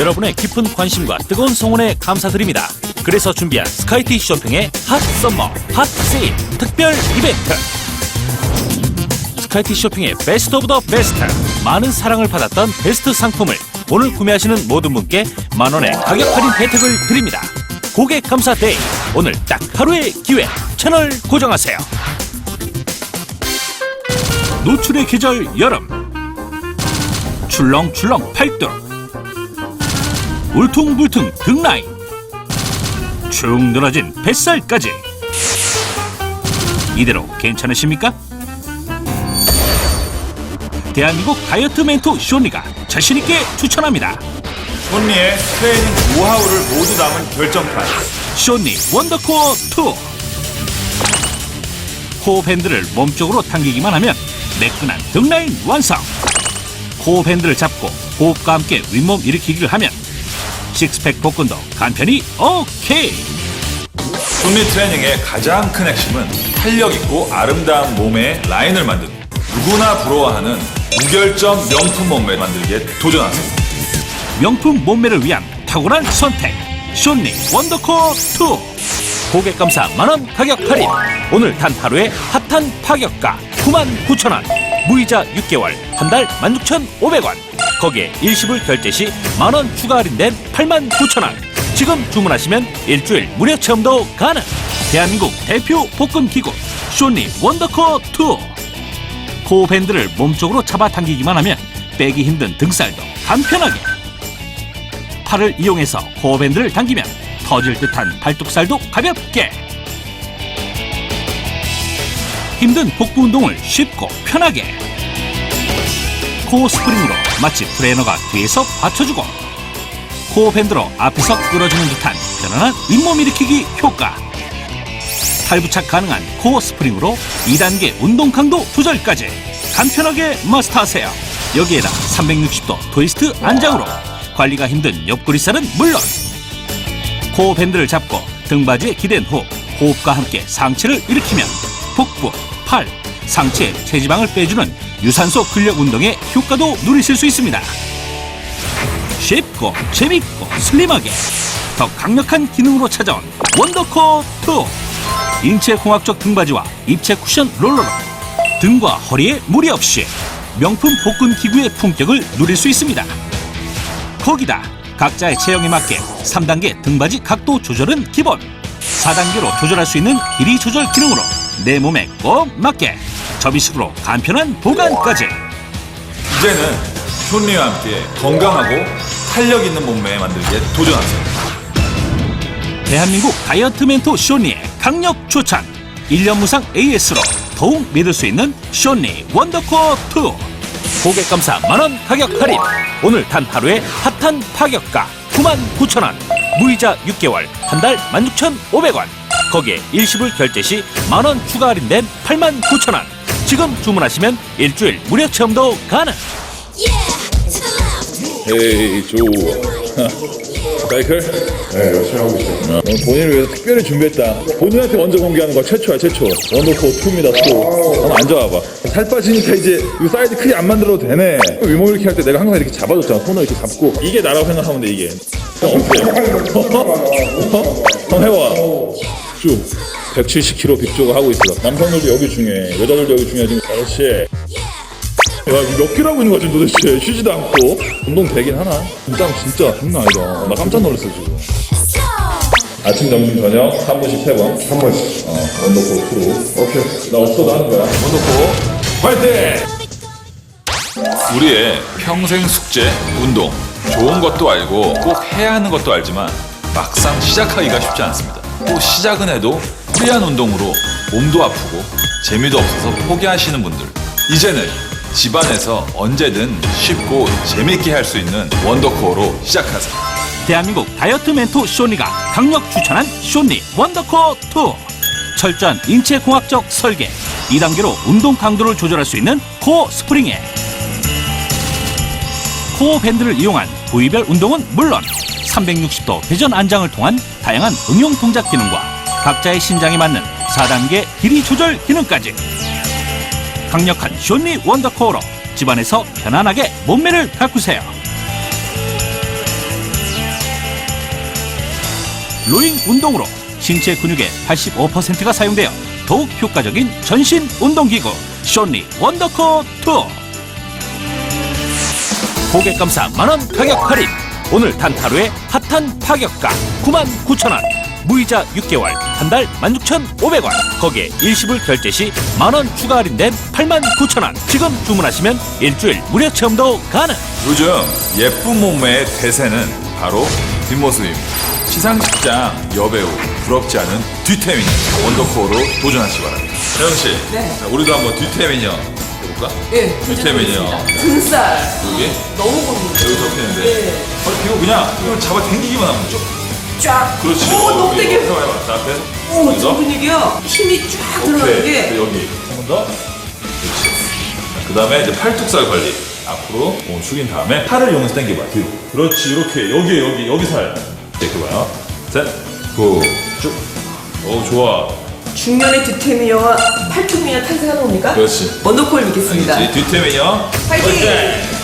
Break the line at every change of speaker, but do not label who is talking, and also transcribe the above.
여러분의 깊은 관심과 뜨거운 성원에 감사드립니다. 그래서 준비한 스카이티 쇼핑의 핫 썸머 핫 세일 특별 이벤트. 스카이티 쇼핑의 베스트 오브 더 베스트 많은 사랑을 받았던 베스트 상품을 오늘 구매하시는 모든 분께 만 원의 가격 할인 혜택을 드립니다. 고객 감사 데이 오늘 딱 하루의 기회 채널 고정하세요. 노출의 계절 여름 출렁출렁 팔뚝 울퉁불퉁 등라인. 축 늘어진 뱃살까지. 이대로 괜찮으십니까? 대한민국 다이어트 멘토 쇼니가 자신있게 추천합니다.
손리의 트레이닝 노하우를 모두 담은 결정판.
쇼니 원더코어 2 코어 밴드를 몸쪽으로 당기기만 하면 매끈한 등라인 완성. 코어 밴드를 잡고 호흡과 함께 윗몸 일으키기를 하면 식스팩 복근도 간편히 오케이.
손리 트레이닝의 가장 큰 핵심은 탄력 있고 아름다운 몸의 라인을 만드는 누구나 부러워하는 무결점 명품 몸매 만들기에 도전하세요.
명품 몸매를 위한 탁월한 선택 쇼니 원더코어 2 고객 감사 만원 가격 할인. 오늘 단 하루에 핫한 파격가 99,000원. 무이자 6개월 한 달 16,500원 거기에 일시불 결제 시 만 원 추가 할인된 89,000원. 지금 주문하시면 일주일 무료 체험도 가능. 대한민국 대표 복근 기구 쇼니 원더코어. 2 코어 밴드를 몸쪽으로 잡아당기기만 하면 빼기 힘든 등살도 간편하게. 팔을 이용해서 코어 밴드를 당기면 터질 듯한 팔뚝살도 가볍게. 힘든 복부 운동을 쉽고 편하게 코어 스프링으로 마치 트레이너가 뒤에서 받쳐주고 코어 밴드로 앞에서 끌어주는 듯한 편안한 잇몸 일으키기 효과. 탈부착 가능한 코어 스프링으로 2단계 운동 강도 조절까지 간편하게 마스터하세요. 여기에다 360도 트위스트 안장으로 관리가 힘든 옆구리살은 물론 코어 밴드를 잡고 등받이에 기댄 후 호흡과 함께 상체를 일으키면 복부, 팔, 상체 체지방을 빼주는 유산소 근력 운동의 효과도 누리실 수 있습니다. 쉽고 재밌고 슬림하게 더 강력한 기능으로 찾아온 원더코어 2 인체 공학적 등받이와 입체 쿠션 롤러로 등과 허리에 무리 없이 명품 복근 기구의 품격을 누릴 수 있습니다. 거기다 각자의 체형에 맞게 3단계 등받이 각도 조절은 기본 4단계로 조절할 수 있는 길이 조절 기능으로 내 몸에 꼭 맞게 접이식으로 간편한 보관까지.
이제는 손리와 함께 건강하고 탄력 있는 몸매 만들기에 도전하세요.
대한민국 다이어트 멘토 쇼니의 강력 추천. 1년 무상 AS로 더욱 믿을 수 있는 쇼니 원더코어 2 고객 감사 만원 가격 할인. 오늘 단 하루에 핫한 파격가 99,000원. 무이자 6개월 한 달 16,500원 거기에 일시불 결제 시 만 원 추가 할인된 89,000원. 지금 주문하시면 일주일 무료 체험도 가능.
에이 좋아 사이클?
네, 열심히 하고 있어요.
어, 본인을 위해서 특별히 준비했다. 본인한테 먼저 공개하는 거 최초야 최초. 원더코 2입니다 2 한번 앉아봐봐. 살 빠지니까 이제 이 사이즈 크게 안 만들어도 되네. 위몸 이렇게 할 때 내가 항상 이렇게 잡아줬잖아. 손을 이렇게 잡고. 이게 나라고 생각하면 돼 이게. 형 어때? 어? 형 해봐 쭉 170kg 빅조가 하고 있어 남성들도 여기 중요해 여자들도 여기 중요하지 그렇지 야, 이거 몇 개라고 있는 거지 도대체? 쉬지도 않고. 운동 되긴 하나? 진짜 진짜 장난 아니다. 나 깜짝 놀랐어 지금. 아침 점심 저녁 한 번씩 세번.
한 번씩.
어, 원더코 프로
오케이.
나 없어도 하는 거야. 원더코 화이팅!
우리의 평생 숙제, 운동. 좋은 것도 알고 꼭 해야 하는 것도 알지만 막상 시작하기가 쉽지 않습니다 또 시작은 해도 프리한 운동으로 몸도 아프고 재미도 없어서 포기하시는 분들. 이제는 집안에서 언제든 쉽고 재밌게 할 수 있는 원더코어로 시작하세요.
대한민국 다이어트 멘토 쇼니가 강력 추천한 쇼니 원더코어 2 철저한 인체 공학적 설계 2단계로 운동 강도를 조절할 수 있는 코어 스프링에. 코어 밴드를 이용한 부위별 운동은 물론 360도 회전 안장을 통한 다양한 응용 동작 기능과 각자의 신장에 맞는 4단계 길이 조절 기능까지. 강력한 쇼니 원더코어로 집안에서 편안하게 몸매를 가꾸세요. 로잉 운동으로 신체 근육의 85%가 사용되어 더욱 효과적인 전신 운동기구 쇼니 원더코 2 고객 감사 만원 가격 할인 오늘 단 하루에 핫한 파격가 99,000원 무이자 6개월 한달 16,500원 거기에 일시불 결제 시 만원 추가 할인된 89,000원 지금 주문하시면 일주일 무료 체험도 가능
요즘 예쁜 몸매의 대세는 바로 뒷모습입니다. 시상식장 여배우 부럽지 않은 뒤태민 원더코어로 도전하시기 바랍니다. 혜영 씨,
네.
자, 우리도 한번 뒤태민이요 해볼까?
예,
뒤태민이요.
등살
여기
너무 고민돼.
여기서 피는데
예.
어, 이거 그냥 이걸 잡아 당기기만 하면 쭉.
쫙.
그렇지.
오, 너무
여기,
되게.
해봐, 해봐. 자, 앞에.
오,
여기서.
저 근육이요. 힘이 쫙 들어가는. 게.
그리고 여기 한 번 더. 그렇지. 그 다음에 이제 팔뚝살 관리. 앞으로 몸 숙인 다음에 팔을 이용해서 당겨봐. 뒤로. 그렇지. 이렇게 여기 여기 여기 살. 이렇게 봐요. 셋, 구, 쭉. 오 좋아.
중년의 뒤태미녀와 팔뚝미녀 탄생하는 겁니까?
그렇지.
원더콜 믿겠습니다.
알겠지? 뒤태면요.
파이팅!